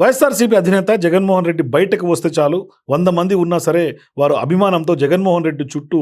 వైఎస్ఆర్సీపీ అధినేత జగన్మోహన్ రెడ్డి బయటకు వస్తే చాలు. వంద మంది ఉన్నా సరే వారు అభిమానంతో జగన్మోహన్ రెడ్డి చుట్టూ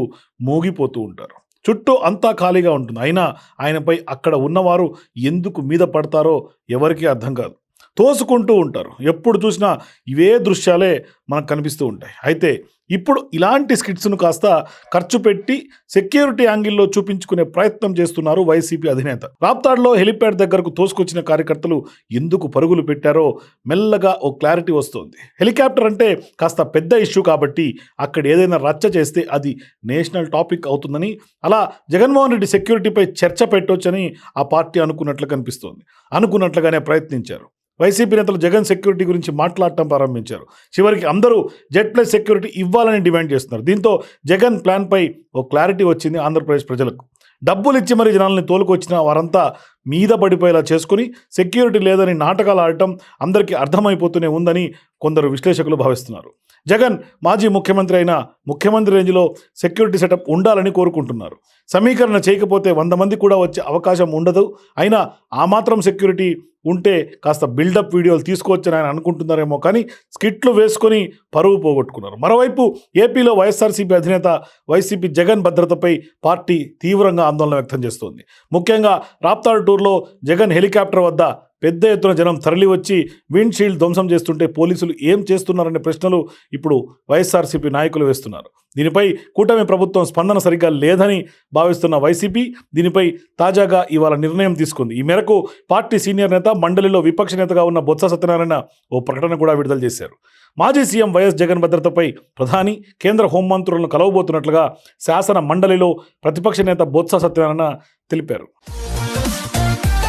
మూగిపోతూ ఉంటారు. చుట్టూ అంతా ఖాళీగా ఉంటుంది. అయినా ఆయనపై అక్కడ ఉన్నవారు ఎందుకు మీద పడతారో ఎవరికీ అర్థం కాదు. తోసుకుంటూ ఉంటారు. ఎప్పుడు చూసినా ఇవే దృశ్యాలే మనకు కనిపిస్తూ ఉంటాయి. అయితే ఇప్పుడు ఇలాంటి స్కిట్స్ను కాస్త ఖర్చు పెట్టి సెక్యూరిటీ యాంగిల్లో చూపించుకునే ప్రయత్నం చేస్తున్నారు వైసీపీ అధినేత. రాప్తాడ్లో హెలిప్యాడ్ దగ్గరకు తోసుకొచ్చిన కార్యకర్తలు ఎందుకు పరుగులు పెట్టారో మెల్లగా ఓ క్లారిటీ వస్తుంది. హెలికాప్టర్ అంటే కాస్త పెద్ద ఇష్యూ కాబట్టి అక్కడ ఏదైనా రచ్చ చేస్తే అది నేషనల్ టాపిక్ అవుతుందని అలా జగన్మోహన్ రెడ్డి సెక్యూరిటీపై చర్చ పెట్టొచ్చని ఆ పార్టీ అనుకున్నట్లు కనిపిస్తోంది. అనుకున్నట్లుగానే ప్రయత్నించారు. వైసీపీ నేతలు జగన్ సెక్యూరిటీ గురించి మాట్లాడటం ప్రారంభించారు. చివరికి అందరూ జెడ్ ప్లస్ సెక్యూరిటీ ఇవ్వాలని డిమాండ్ చేస్తున్నారు. దీంతో జగన్ ప్లాన్పై ఓ క్లారిటీ వచ్చింది ఆంధ్రప్రదేశ్ ప్రజలకు. డబ్బులు ఇచ్చి మరి జనాల్ని తోలుకొచ్చిన వారంతా మీద పడిపోయేలా చేసుకుని సెక్యూరిటీ లేదని నాటకాలు ఆడటం అందరికీ అర్థమైపోతూనే ఉందని కొందరు విశ్లేషకులు భావిస్తున్నారు. జగన్ మాజీ ముఖ్యమంత్రి అయిన ముఖ్యమంత్రి రేంజ్లో సెక్యూరిటీ సెటప్ ఉండాలని కోరుకుంటున్నారు. సమీకరణ చేయకపోతే వంద మంది కూడా వచ్చే అవకాశం ఉండదు. అయినా ఆ మాత్రం సెక్యూరిటీ ఉంటే కాస్త బిల్డప్ వీడియోలు తీసుకోవచ్చని ఆయన అనుకుంటున్నారేమో కానీ స్కిట్లు వేసుకొని పరువు పోగొట్టుకున్నారు. మరోవైపు ఏపీలో వైఎస్ఆర్సీపీ అధినేత వైసీపీ జగన్ భద్రతపై పార్టీ తీవ్రంగా ఆందోళన వ్యక్తం చేస్తోంది. ముఖ్యంగా రాప్తాడు టూర్లో జగన్ హెలికాప్టర్ వద్ద పెద్ద ఎత్తున జనం తరలివచ్చి విండ్ షీల్డ్ ధ్వంసం చేస్తుంటే పోలీసులు ఏం చేస్తున్నారనే ప్రశ్నలు ఇప్పుడు వైఎస్ఆర్సీపీ నాయకులు వేస్తున్నారు. దీనిపై కూటమి ప్రభుత్వం స్పందన సరిగ్గా లేదని భావిస్తున్న వైసీపీ దీనిపై తాజాగా ఇవాళ నిర్ణయం తీసుకుంది. ఈ మేరకు పార్టీ సీనియర్ నేత మండలిలో విపక్ష నేతగా ఉన్న బొత్స సత్యనారాయణ ఓ ప్రకటన కూడా విడుదల చేశారు. మాజీ సీఎం వైఎస్ జగన్ భద్రతపై ప్రధాని కేంద్ర హోంమంత్రులను కలవబోతున్నట్లుగా శాసన మండలిలో ప్రతిపక్ష నేత బొత్స సత్యనారాయణ తెలిపారు.